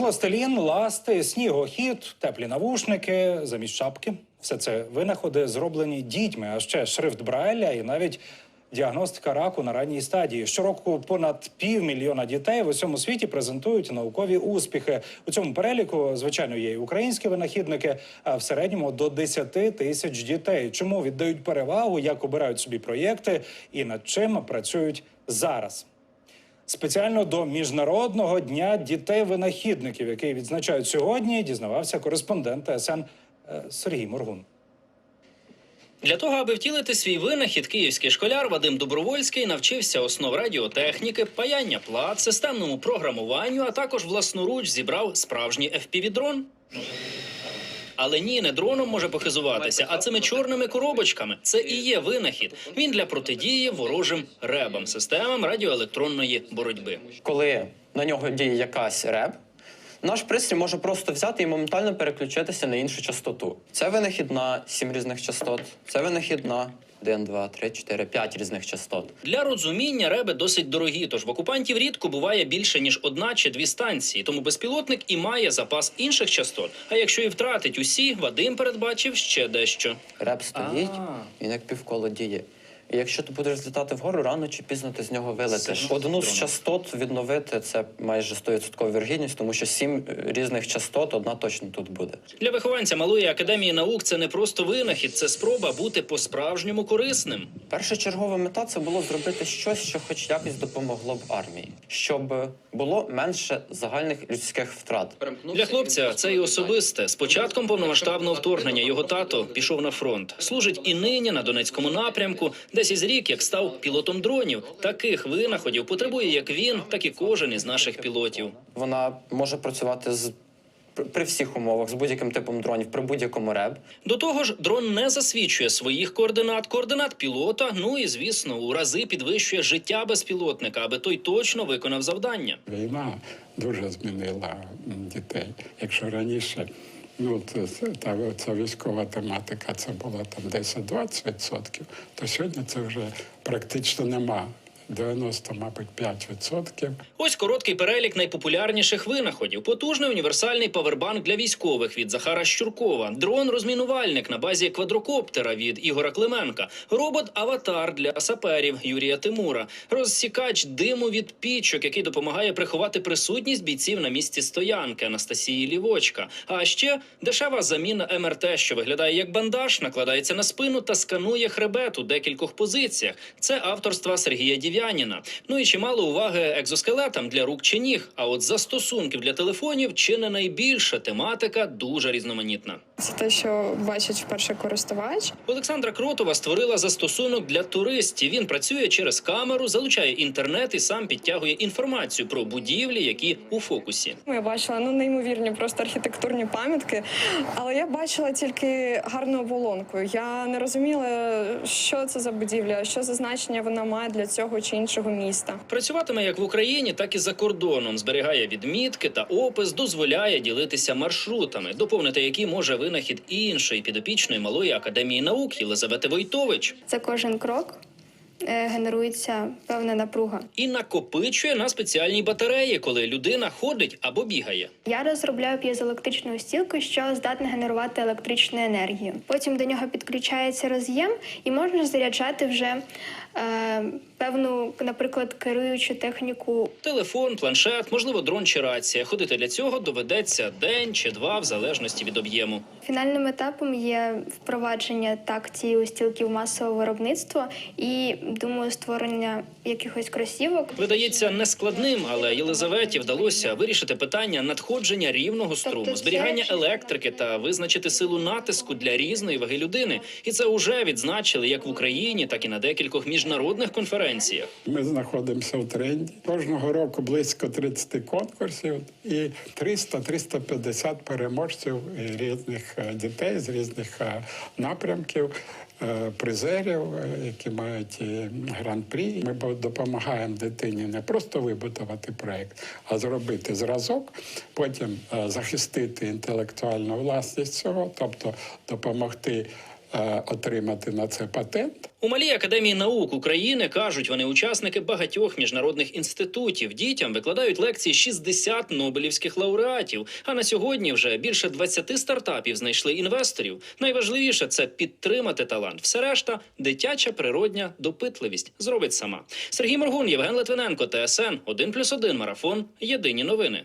Пластилін, ласти, снігохід, теплі навушники, замість шапки. Все це винаходи зроблені дітьми, а ще шрифт Брайля і навіть діагностика раку на ранній стадії. Щороку понад півмільйона дітей в усьому світі презентують наукові успіхи. У цьому переліку, звичайно, є і українські винахідники, а в середньому до 10 тисяч дітей. Чому віддають перевагу, як обирають собі проєкти і над чим працюють зараз? Спеціально до міжнародного дня дітей-винахідників, який відзначають сьогодні, дізнавався кореспондент ТСН е, Сергій Моргун. Для того, аби втілити свій винахід, київський школяр Вадим Добровольський навчився основ радіотехніки, паяння плат, системному програмуванню, а також власноруч зібрав справжній FPV-дрон. Але ні, не дроном може похизуватися, а цими чорними коробочками. Це і є винахід. Він для протидії ворожим ребам, системам радіоелектронної боротьби. коли на нього діє якась реб. наш пристрій може просто взяти і моментально переключитися на іншу частоту. Це винахід на сім різних частот, це винахід на 1, 2, 3, 4, 5 різних частот. Для розуміння реби досить дорогі, тож в окупантів рідко буває більше ніж одна чи дві станції. Тому безпілотник і має запас інших частот. А якщо і втратить усі, Вадим передбачив ще дещо. Реб стоїть, він як півколо діє. І якщо ти будеш злітати вгору, рано чи пізно ти з нього вилетиш. Одну з частот відновити це майже 100% віргідність, тому що сім різних частот, одна точно тут буде. Для вихованця малої академії наук це не просто винахід, це спроба бути по-справжньому корисним. Першочергова мета це було зробити щось, що хоч якось допомогло б армії, щоб було менше загальних людських втрат. Для хлопця це і особисте. З початком повномасштабного вторгнення його тато пішов на фронт. Служить і нині на Донецькому напрямку, десь із рік як став пілотом дронів. Таких винаходів потребує як він, так і кожен із наших пілотів. Вона може працювати з при- при всіх умовах, з будь-яким типом дронів, при будь-якому реб. До того ж, дрон не засвідчує своїх координат, координат пілота. Ну і звісно, у рази підвищує життя безпілотника, аби той точно виконав завдання. Війна дуже змінила дітей. Якщо раніше ну, це, та, ця військова тематика це було там 10-20%, то сьогодні це вже практично нема. 90, мабуть, 5%. Ось короткий перелік найпопулярніших винаходів. Потужний універсальний павербанк для військових від Захара Щуркова, дрон-розмінувальник на базі квадрокоптера від Ігора Клименка, робот-аватар для саперів Юрія Тимура, розсікач диму від пічок, який допомагає приховати присутність бійців на місці стоянки Анастасії Лівочка. А ще дешева заміна МРТ, що виглядає як бандаж, накладається на спину та сканує хребет у декількох позиціях. Це авторства Сергія Дів'яніна. Ну і чимало уваги екзоскелетам для рук чи ніг. А от застосунків для телефонів чи не найбільша тематика дуже різноманітна. Це те, що бачить вперше користувач. Олександра Кротова створила застосунок для туристів. Він працює через камеру, залучає інтернет і сам підтягує інформацію про будівлі, які у фокусі. Я бачила ну неймовірні просто архітектурні пам'ятки, але я бачила тільки гарну оболонку. Я не розуміла, що це за будівля, що за значення вона має для цього чи іншого міста. Працюватиме як в Україні, так і за кордоном. Зберігає відмітки та опис, дозволяє ділитися маршрутами, доповнити які може винахід іншої підопічної малої академії наук Єлизавети Войтович. За кожен крок е, генерується певна напруга. І накопичує на спеціальній батареї, коли людина ходить або бігає. Я розробляю п'єзоелектричну стілку, що здатна генерувати електричну енергію. Потім до нього підключається роз'єм, і можна заряджати вже е, певну, наприклад, керуючу техніку Телефон, планшет, можливо, дрон чи рація. Ходити для цього доведеться день чи два, в залежності від об'єму. Фінальним етапом є впровадження так цієї стілки в масове виробництво і думаю, створення якихось кросівок. Видається нескладним, але Єлизаветі вдалося вирішити питання надходження рівного струму, Тобто це- зберігання електрики та визначити силу натиску для різної ваги людини. І це вже відзначили як в Україні, так і на декількох міжнародних конференціях. Ми знаходимося в тренді. Кожного року близько 30 конкурсів і 300-350 переможців різних е, дітей з різних е, напрямків. е, Призерів, які мають гран-прі. Ми допомагаємо дитині не просто вибудувати проект, а зробити зразок, потім захистити інтелектуальну власність цього, тобто допомогти отримати на це патент. У малій академії наук України кажуть, вони учасники багатьох міжнародних інститутів. Дітям викладають лекції 60 нобелівських лауреатів. А на сьогодні вже більше 20 стартапів знайшли інвесторів. Найважливіше це підтримати талант. Все решта дитяча природня допитливість зробить сама. Сергій Моргун, Євген Литвиненко, ТСН 1+,1 марафон. Єдині новини.